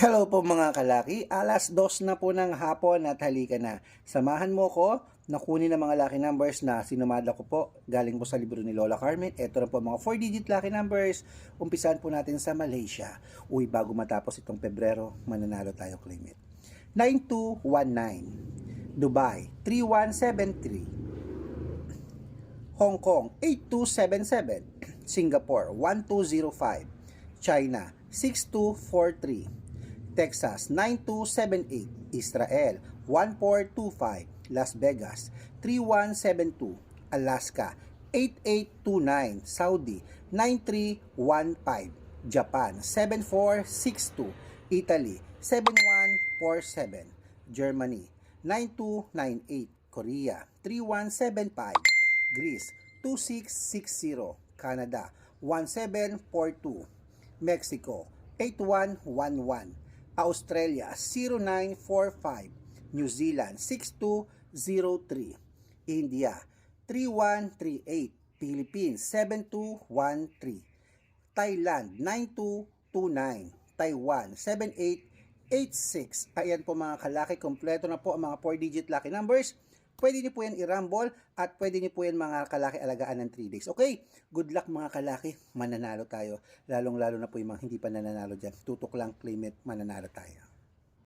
Hello po mga kalaki, alas dos na po ng hapon at halika na. Samahan mo ko na kunin ang mga lucky numbers na sinumada ko po galing po sa libro ni Lola Carmen. Ito na po mga 4-digit lucky numbers. Umpisahan po natin sa Malaysia. Uy, bago matapos itong Pebrero, mananalo tayo claim it. 9219 Dubai 3173 Hong Kong 8277 Singapore 1205 China 6243 Texas 9278, Israel 1425, Las Vegas 3172, Alaska 8829, Saudi 9315, Japan 7462, Italy 7147, Germany 9298, Korea 3175, Greece 2660, Canada 1742, Mexico 8111, Australia 0945, New Zealand 6203, India 3138, Philippines 7213, Thailand 9229, Taiwan 7886. Ayan po mga kalaki, kompleto na po ang mga 4-digit lucky numbers. Pwede niyo po yan i-rumble at pwede niyo po yan mga kalaki alagaan ng 3 days. Okay, good luck mga kalaki, mananalo tayo. Lalong lalo na po yung mga hindi pa nananalo dyan. Tutok lang, claim it, mananalo tayo.